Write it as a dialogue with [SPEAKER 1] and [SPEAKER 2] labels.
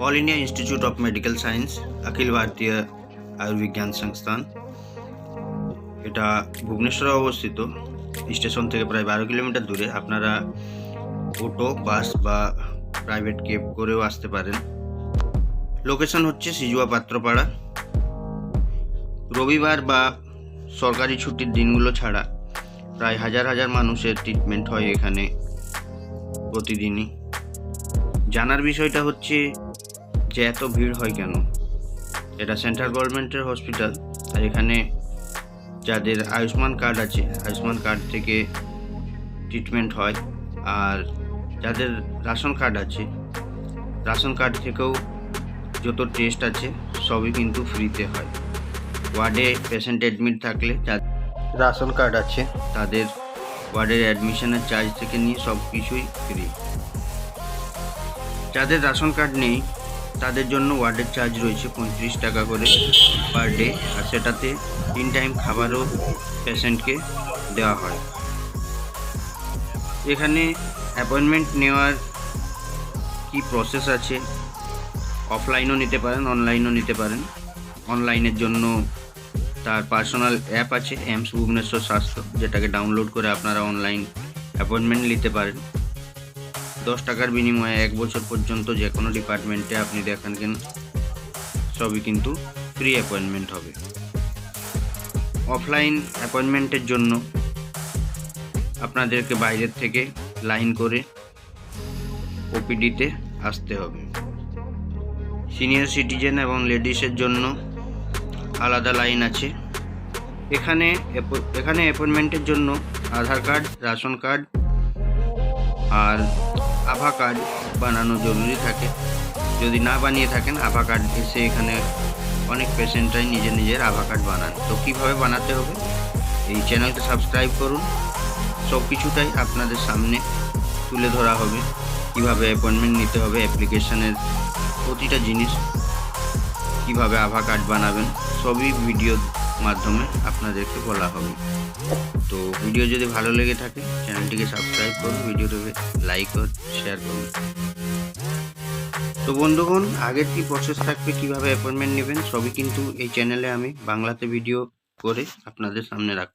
[SPEAKER 1] all India institute of medical science Akhil Bharatiya আয়ুর্বিজ্ঞান সংস্থান এটা ভুবনেশ্বরে অবস্থিত স্টেশন থেকে প্রায় বারো কিলোমিটার দূরে আপনারা অটো বাস বা প্রাইভেট কেব করেও আসতে পারেন লোকেশন হচ্ছে সিজুয়া পাত্রপাড়া রবিবার বা সরকারি ছুটির দিনগুলো ছাড়া প্রায় হাজার হাজার মানুষের ট্রিটমেন্ট হয় এখানে প্রতিদিনই জানার বিষয়টা হচ্ছে যে এত ভিড় হয় কেন? এটা সেন্ট্রাল গভর্নমেন্টের হসপিটাল আর এখানে যাদের আয়ুষ্মান কার্ড আছে, আয়ুষ্মান কার্ড থেকে ট্রিটমেন্ট হয়। আর যাদের রেশন কার্ড আছে রেশন কার্ড থেকেও যত টেস্ট আছে, সবই কিন্তু ফ্রিতে হয়। ওয়ার্ডে পেশেন্ট অ্যাডমিট থাকলে যাদের রেশন কার্ড আছে, তাদের ওয়ার্ডের অ্যাডমিশনের চার্জ থেকে নিয়ে সব কিছুই ফ্রি যাদের রেশন কার্ড নেই তাদের জন্য ওয়ার্ডের চার্জ রয়েছে পঁয়ত্রিশ টাকা করে পার ডে, আর সেটাতে তিন টাইম খাবারও পেশেন্টকে দেওয়া হয়। এখানে অ্যাপয়েন্টমেন্ট নেওয়ার কি প্রসেস আছে? অফলাইনও নিতে পারেন, অনলাইনও নিতে পারেন। অনলাইনের জন্য তার পার্সোনাল অ্যাপ আছে, এমস ভুবনেশ্বর স্বাস্থ্য, যেটাকে ডাউনলোড করে আপনারা অনলাইন অ্যাপয়েন্টমেন্ট নিতে পারেন। দশ টাকার বিনিময়ে এক বছর পর্যন্ত যে কোনো ডিপার্টমেন্টে আপনি দেখান কেন, সবই কিন্তু ফ্রি অ্যাপয়েন্টমেন্ট হবে। অফলাইন অ্যাপয়েন্টমেন্টের জন্য আপনাদেরকে বাইরের থেকে লাইন করে ওপিডিতে আসতে হবে। সিনিয়র সিটিজেন এবং লেডিসের জন্য আলাদা লাইন আছে। এখানে এখানে অ্যাপয়েন্টমেন্টের জন্য আধার কার্ড রেশন কার্ড আর আভা কার্ড বানানো জরুরি থাকে। যদি না বানিয়ে থাকেন, আভা কার্ড এসে এখানে অনেক পেশেন্টরাই নিজের নিজের আভা কার্ড বানান। তো কীভাবে বানাতে হবে? এই চ্যানেলকে সাবস্ক্রাইব করুন। সব কিছুটাই আপনাদের সামনে তুলে ধরা হবে। কীভাবে অ্যাপয়েন্টমেন্ট নিতে হবে অ্যাপ্লিকেশনের প্রতিটা জিনিস। কীভাবে আভা কার্ড বানাবেন, সবই ভিডিওর মাধ্যমে আপনাদেরকে বলা হবে। তো ভিডিও যদি ভালো লেগে থাকে, চ্যানেলটিকে সাবস্ক্রাইব করুন, ভিডিওটাকে লাইক ও শেয়ার করুন। তো বন্ধুগণ, আগের কি প্রসেস থাকবে, কীভাবে অ্যাপয়েন্টমেন্ট নেবেন, সবই কিন্তু এই চ্যানেলে আমি বাংলাতে ভিডিও করে আপনাদের সামনে রাখ